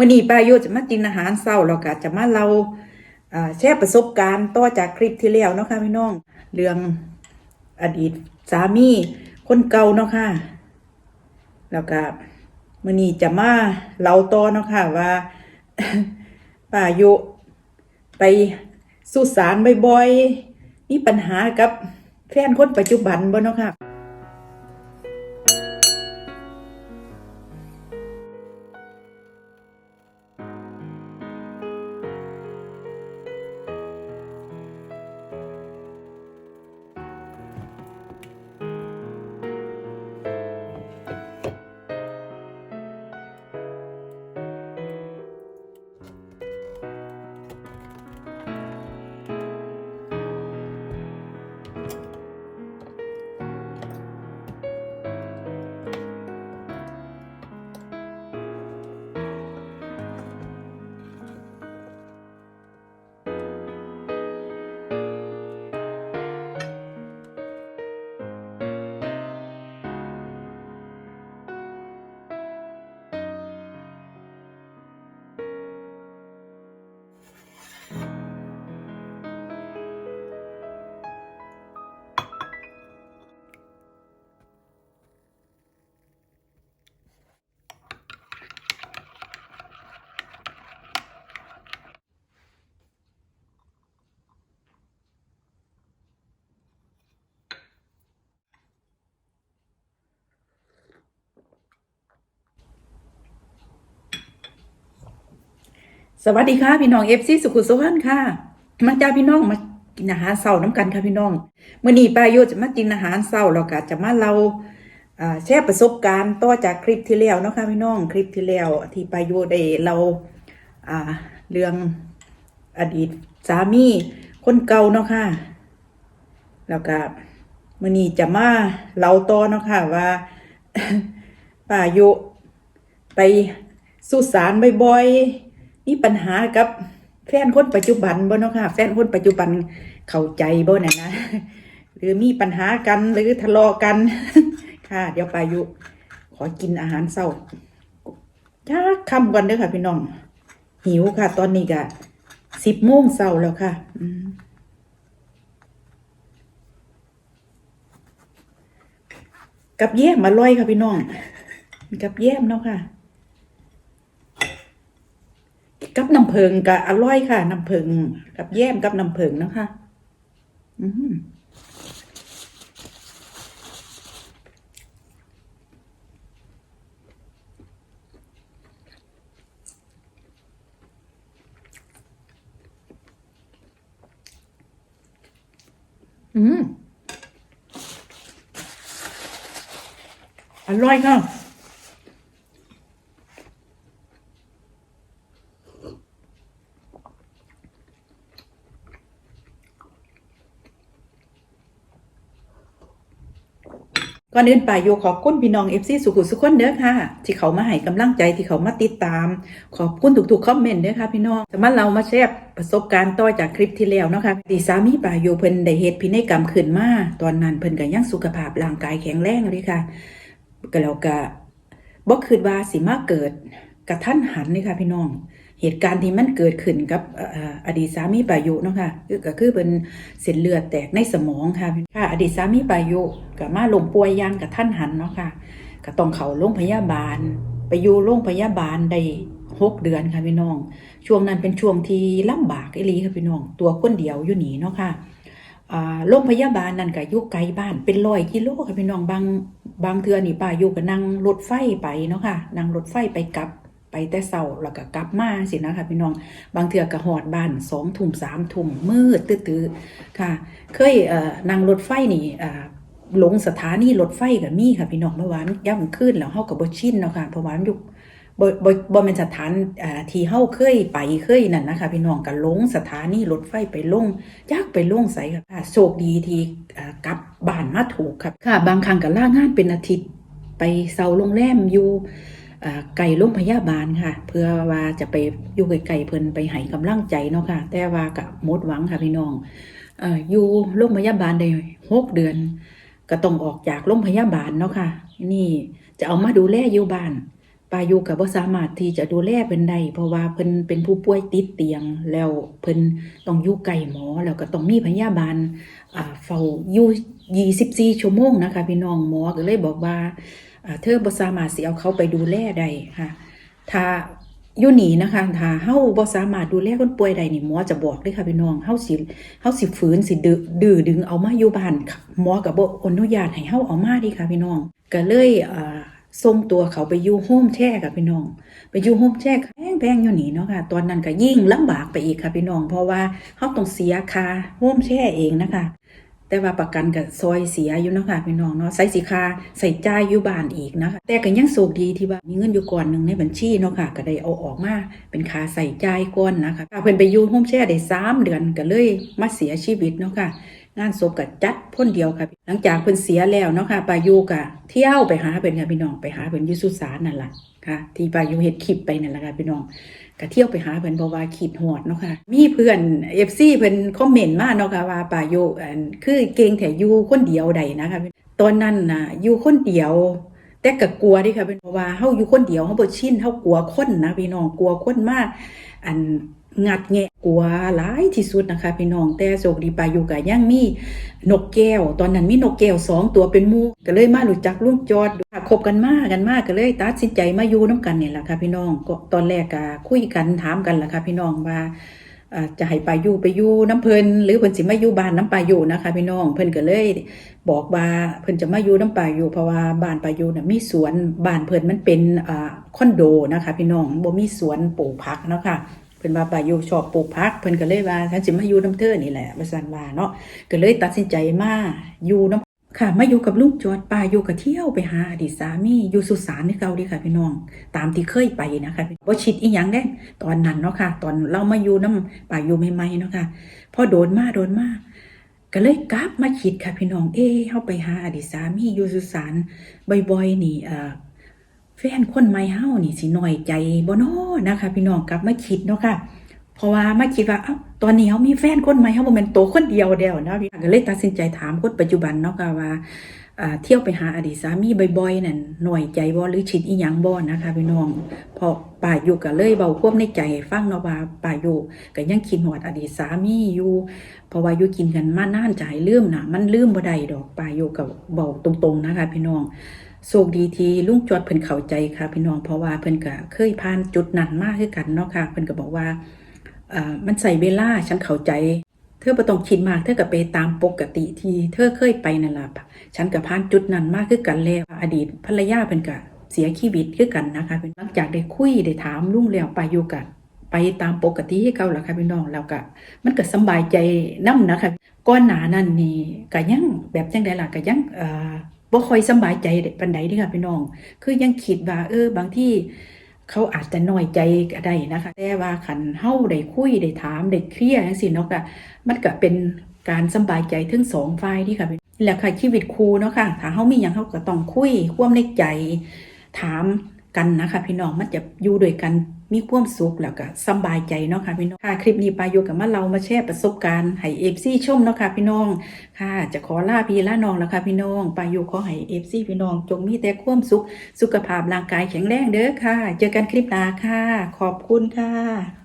มื่อนี้ป้ายุจะมากินอาหารเช้าแล้วก็จะมาเล่าแชร์ประสบการณ์ต่อจากคลิปที่แล้วเนาะค่ะพี่น้อง เรื่องอดีตสามีคนเก่าเนาะค่ะ แล้วก็มื่อนี้จะมาเล่าต่อเนาะค่ะว่าป้ายุไปสุสานบ่อยๆมีปัญหากับแฟนคนปัจจุบันบ่เนาะค่ะ สวัสดีค่ะพี่น้องเอฟซีสุขุสุวรรณค่ะมาจ้าพี่น้องมากินอาหารเช้าน้ำกันค่ะพี่น้องเมื่อนี้ป้าโยจะมากินอาหารเช้าแล้วก็จะมาเล่าแชร์ประสบการณ์ต่อจากคลิปที่แล้วนะคะพี่น้องคลิปที่แล้วที่ป้าโยได้เราเรื่องอดีตสามีคนเก่าเนาะค่ะแล้วก็มื่อนี้จะมาเล่าต่อเนาะค่ะว่าป้าโยไปสุสานบ่อยๆ มีปัญหากับแฟนคนปัจจุบันบ่เนาะค่ะ แฟนคนปัจจุบันเข้าใจบ่น่ะนะหรือมีปัญหากันหรือทะเลาะกัน ค่ะ เดี๋ยวปายุ ขอกินอาหารเช้าจ้าค่ำก่อนเด้อค่ะ พี่น้อง หิวค่ะ ตอนนี้ก็สิบโมงเช้าแล้วค่ะอืกับแย้มอร่อยค่ะพี่น้อง กับแย้มเนาะค่ะ กับน้ำเพิงก็อร่อยค่ะน้ำเพิงกับแย้มกับน้ำเพิงนะคะ อืมอืมอร่อยค่ะ ก่อนอื่นป่าโยขอบคุณพี่น้องเอฟซีสุขุสุขคนเด้อค่ะ ที่เขามาให้กำลังใจที่เขามาติดตาม ขอบคุณทุกๆคอมเมนต์เด้อค่ะพี่น้องแต่มาเรามาแชร์ประสบการณ์ต่อจากคลิปที่แล้วเนาะค่ะดีสามีป่าโยเพิ่นได้เฮ็ดพินัยกรรมขึ้นมาตอนนั้นเพิ่นก็ยังสุขภาพร่างกายแข็งแรงเลยค่ะก็แล้วก็บ่คิดว่าสิมาเกิดกระทันหันเลยค่ะพี่น้อง เหตุการณ์ที่มันเกิดขึ้นกับอดีตสามีปายุเนาะค่ะก็คือเป็นเส้นเลือดแตกในสมองค่ะค่ะอดีตสามีปายุก็มาลงป่วยอยางกับท่านหันเนาะค่ะก็ต้องเข้าโรงพยาบาล ไปอยู่โรงพยาบาลได้หกเดือนค่ะพี่น้อง ช่วงนั้นเป็นช่วงที่ลำบากอีหลีค่ะพี่น้อง ตัวคนเดียวอยู่หนีเนาะค่ะอ่าโรงพยาบาลนั่นก็อยู่ไกลบ้านเป็นร้อยกิโลค่ะพี่น้องบางบางเทื่อนี่ป้าอยู่ก็นั่งรถไฟไปเนาะค่ะนั่งรถไฟไปกลับ ไปแต่เช้าแล้วก็กลับมาสินะคะพี่น้อง บางเทื่อก็หอดบ้านสองทุ่มสามทุ่มมืดตื้อๆค่ะ เคยเนั่งรถไฟนี่หลงสถานีรถไฟก็มีค่ะพี่น้องเมื่อวานย่ำขึ้นแล้วเฮาก็บ่ชินเนาะค่ะเพราะว่ามันอยู่บ่บ่บ่เป็นสถานอาที่เฮาเคยไปเคยนั่นนะคะพี่น้องก็หลงสถานีรถไฟไปลงยากไปลงไสค่ะค่ะโชคดีที่กลับบ้านมาถูกครับค่ะ บางครั้งก็ล่างานเป็นอาทิตย์ไปเซาโรงแรมอยู่ ไก่โรงพยาบาลค่ะ เพื่อว่าจะไปอยู่ไกลๆเพิ่นไปให้กำลังใจเนาะค่ะ แต่ว่าก็หมดหวังค่ะพี่น้องออยู่โรงพยาบาลได้หกเดือน ก็ต้องออกจากโรงพยาบาลเนาะค่ะ นี่จะเอามาดูแลอยู่บ้านปายุก็บ่สามารถที่จะดูแลเพิ่นได้เพราะว่าเพิ่นเป็นผู้ป่วยติดเตียงแล้วเพิ่นต้องอยู่ใกล้หมอแล้วก็ต้องมีพยาบาลเฝ้าอยู่24ชั่วโมงนะคะพี่น้องหมอก็เลยบอกว่า เธอบ่สามารถสิเอาเขาไปดูแลได้ค่ะถ้าอยู่นี่นะคะถ้าเฮาบ่สามารถดูแลคนป่วยได้นี่หมอจะบอกเลยค่ะพี่น้องเฮาสิเฮาสิฝืนสิดื้อดื้อดึงเอามาอยู่บ้านค่ะหมอก็บ่อนุญาตให้เฮาเอามาดิค่ะพี่น้องก็เลยอ่าส่งตัวเขาไปอยู่โฮมแช่ค่ะพี่น้อง ไปอยู่โฮมแช่แพงแพงอยู่นี่เนาะค่ะ ตอนนั้นก็ยิ่งลำบากไปอีกค่ะพี่น้อง เพราะว่าเฮาต้องเสียค่าโฮมแช่เองนะคะ แต่ว่าประกันกับซอยเสียอยู่นะคะพี่น้องเนาะใส่สีคาใส่จ่ายอยู่บ้านอีกนะคะ แต่ก็ยังโชคดีที่ว่ามีเงินอยู่ก่อนหนึ่งในบัญชีเนาะค่ะก็ได้เอาออกมาเป็นค่าใส่จ่ายก่อนนะคะเพิ่นไปอยู่โฮมแช่ได้สามเดือนก็เลยมาเสียชีวิตเนาะค่ะ งานศพก็จัดพ่นเดียวค่ะ หลังจากเพิ่นเสียแล้วเนาะค่ะปายูก็เที่ยวไปหาเพิ่นค่ะพี่น้องไปหาเพิ่นยูสุสานนั่นแหละค่ะ ที่ปายูเฮ็ดคลิปไปนั่นแหละค่ะพี่น้องก็เที่ยวไปหาเพิ่นเพราะว่าคิดฮอดเนาะค่ะ มีเพื่อน FC เพิ่นคอมเมนต์มาเนาะค่ะว่าปายูคือเก่งแต่อยู่คนเดียวใดนะคะตอนนั้นน่ะอยู่คนเดียวแต่ก็กลัวดิค่ะเป็นเพราะว่าเฮาอยู่คนเดียวเฮาบ่ชินเฮากลัวคนนะพี่น้องกลัวคนมาก อัน งัดแงะกลัวหลายที่สุดนะคะพี่น้องแต่โชคดีไปอยู่กับยังมีนกแก้ว ตอนนั้นมีนกแก้วสองตัวเป็นมูก็เลยมารู้จักลุงจอดคบกันมากกันมากก็เลยตัดสินใจมาอยู่น้กันเนี่ยแหละค่ะพี่น้องก็ตอนแรกก็คุยกันถามกันแหละค่ะพี่น้องว่าจะให้ไปอยู่ไปอยู่น้ำเพลินหรือเพิ่นสิมาอยู่บ้านน้ำปลาอยู่นะคะพี่น้องเพิ่นก็เลยบอกว่าเพิ่นจะมาอยู่น้ำปลาอยู่เพราะว่าบ้านปลาอยู่น่ะมีสวนบ้านเพิ่นมันเป็นอ่าคอนโดนะคะ พี่น้องบ่มีสวนปลูกผักนะคะ เพิ่นว่าปลาอยู่ชอบปลูกผักเพิ่นก็เลยว่าฉันสิมาอยู่น้ำเธอนี่แหละว่าซั่นว่าเนาะก็เลยตัดสินใจมาอยู่น้ำค่ะมาอยู่กับลุงจอดปลาอยู่ก็เที่ยวไปหาอดีตสามีอยู่สุสานนี่เก่าดีค่ะพี่น้อง ตามที่เคยไปนะคะบ่ชิดอีหยังเด้ตอนนั้นเนาะค่ะ ตอนเรามาอยู่น้ำปลาอยู่ใหม่ๆเนาะค่ะพอโดนมาโดนมาก็เลยกลับมาคิดค่ะพี่น้องเอ้เฮาไปหาอดีตสามีอยู่สุสานบ่อยๆนี่เอ่อ แฟนคนใหม่เฮานี่สิน้อยใจบ่นอนะคะ พี่น้องกลับมาคิดเนาะค่ะ เพราะว่ามาคิดว่าเอ้าตอนนี้เฮามีแฟนคนใหม่เฮาบ่แม่นโตคนเดียวแล้วนะพี่ก็เลยตัดสินใจถามคนปัจจุบันเนาะค่ะว่าเที่ยวไปหาอดีตสามีบ่อยๆนั่นน้อยใจบ่หรือคิดอีหยังบ่นะคะพี่น้องพอป่าอยู่ก็เลยเบาความในใจฟังเนาะว่าป่าอยู่ก็ยังคิดฮอดอดีตสามีอยู่เพราะว่าอยู่กินกันมานานให้ลืมนะมันลืมบ่ได้ดอกปลาอยู่กับเบาตรงๆนะคะพี่น้อง โชคดีที่ลุงจอดเพิ่นเข้าใจค่ะพี่น้องเพราะว่าเพิ่นก็เคยผ่านจุดนั้นมากคือกันเนาะค่ะเพิ่นก็บอกว่าเอ่อมันใส่เวลาฉันเข้าใจ เธอบ่ต้องคิดมากเธอก็ไปตามปกติที่เธอเคยไปนั่นล่ะฉันก็ผ่านจุดนั้นมากคือกันแล้วอดีตภรรยาเพิ่นก็เสียชีวิตคือกันนะคะเป็นหลังจากได้คุยได้ถามลุงแล้วไปอยู่กันไปตามปกติให้เขาล่ะค่ะพี่น้องแล้วก็มันก็สบายใจนํนะคะก่อนหน้านั้นนี่ก็ยังแบบจังไดล่ะก็ยังเอ่อ บ่ค่อยสบายใจปานใดเด้อค่ะพี่น้อง คือยังคิดว่าเออบางที่เขาอาจจะน้อยใจก็ได้นะคะ แต่ว่าคันเฮาได้คุยได้ถามได้เคลียร์จังซี่เนาะก็มันก็เป็นการสบายใจทั้งสองฝ่ายที่ค่ะพี่นี่แหละค่ะชีวิตครูเนาะค่ะถ้าเฮามีหยังเฮาก็ต้องคุยความในใจถาม กันนะคะพี่น้องมันจะอยู่ด้วยกันมีความสุขแล้วก็สบายใจเนาะค่ะพี่น้องค่ะคลิปนี้ปายูกับมาเรามาแชร์ประสบการณ์ให้เอฟซีชมเนาะค่ะพี่น้องค่ะ จะขอลาพี่ลาน้องแล้วค่ะพี่น้องปายูขอให้เอฟซีพี่น้อง จงมีแต่ความสุข สุขภาพร่างกายแข็งแรงเด้อค่ะ เจอกันคลิปหน้าค่ะ ขอบคุณค่ะ